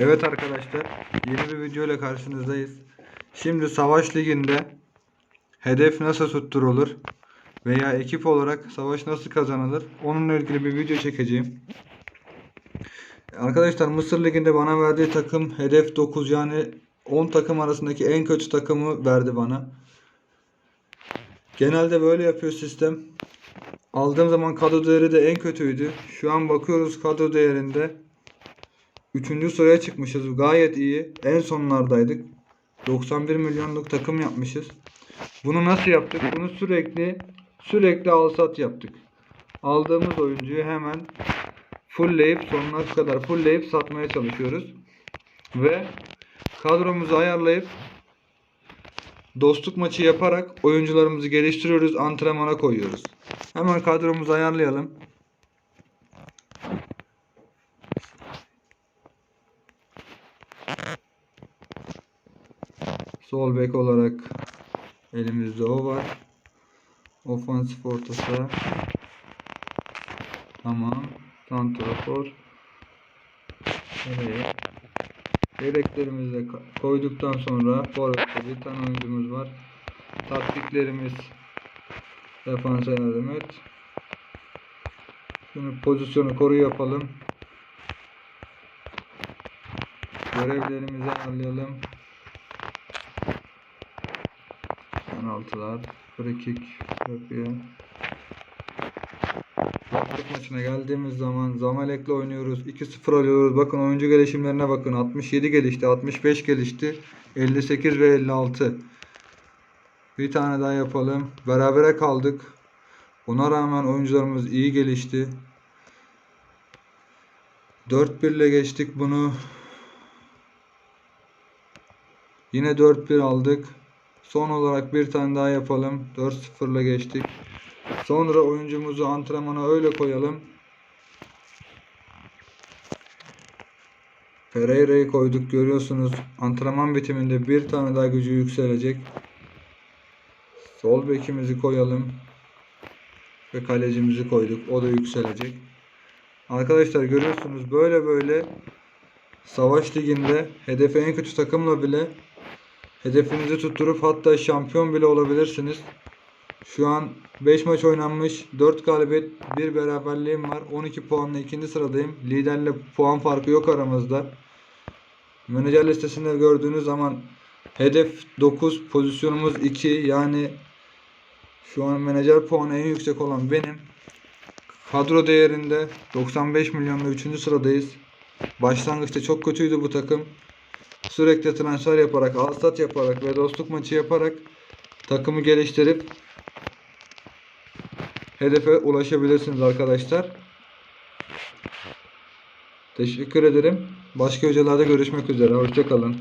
Evet arkadaşlar, yeni bir video ile karşınızdayız. Şimdi Savaş Ligi'nde hedef nasıl tutturulur veya ekip olarak savaş nasıl kazanılır onunla ilgili bir video çekeceğim. Arkadaşlar Mısır Ligi'nde bana verdiği takım hedef 9 yani 10 takım arasındaki en kötü takımı verdi bana. Genelde böyle yapıyor sistem. Aldığım zaman kadro değeri de en kötüydü. Şu an bakıyoruz kadro değerinde Üçüncü sıraya çıkmışız. Gayet iyi. En sonlardaydık. 91 milyonluk takım yapmışız. Bunu nasıl yaptık? Bunu sürekli sürekli alsat yaptık. Aldığımız oyuncuyu hemen fullleyip sonuna kadar fullleyip satmaya çalışıyoruz. Ve kadromuzu ayarlayıp dostluk maçı yaparak oyuncularımızı geliştiriyoruz, antrenmana koyuyoruz. Hemen kadromuzu ayarlayalım. Sol bek olarak elimizde o var. Ofansif orta. Tamam. Santrafor. Nereye? Yedeklerimizi koyduktan sonra forvette bir tane oyuncumuz var. Taktiklerimiz defansa yardım et. Şunu pozisyonu koru yapalım. Görevlerimizi ayarlayalım. Penaltılar, free kick yapıyor. Dostluk maçına geldiğimiz zaman Zamalek'le oynuyoruz. 2-0 alıyoruz. Bakın oyuncu gelişimlerine bakın. 67 gelişti, 65 gelişti, 58 ve 56. Bir tane daha yapalım. Berabere kaldık. Buna rağmen oyuncularımız iyi gelişti. 4-1 ile geçtik bunu. Yine 4-1 aldık. Son olarak bir tane daha yapalım. 4-0 ile geçtik. Sonra oyuncumuzu antrenmana öyle koyalım. Pereira'yı koyduk görüyorsunuz. Antrenman bitiminde bir tane daha gücü yükselecek. Sol bekimizi koyalım. Ve kalecimizi koyduk. O da yükselecek. Arkadaşlar görüyorsunuz böyle böyle Savaş Ligi'nde hedefe en kötü takımla bile hedefinizi tutturup hatta şampiyon bile olabilirsiniz. Şu an 5 maç oynanmış. 4 galibiyet, 1 beraberliğim var. 12 puanla ikinci sıradayım. Liderle puan farkı yok aramızda. Menajer listesinde gördüğünüz zaman hedef 9, pozisyonumuz 2. Yani şu an menajer puanı en yüksek olan benim. Kadro değerinde 95 milyonla 3. sıradayız. Başlangıçta çok kötüydü bu takım. Sürekli transfer yaparak, alsat yaparak ve dostluk maçı yaparak takımı geliştirip hedefe ulaşabilirsiniz arkadaşlar. Teşekkür ederim. Başka hocalarda görüşmek üzere. Hoşçakalın.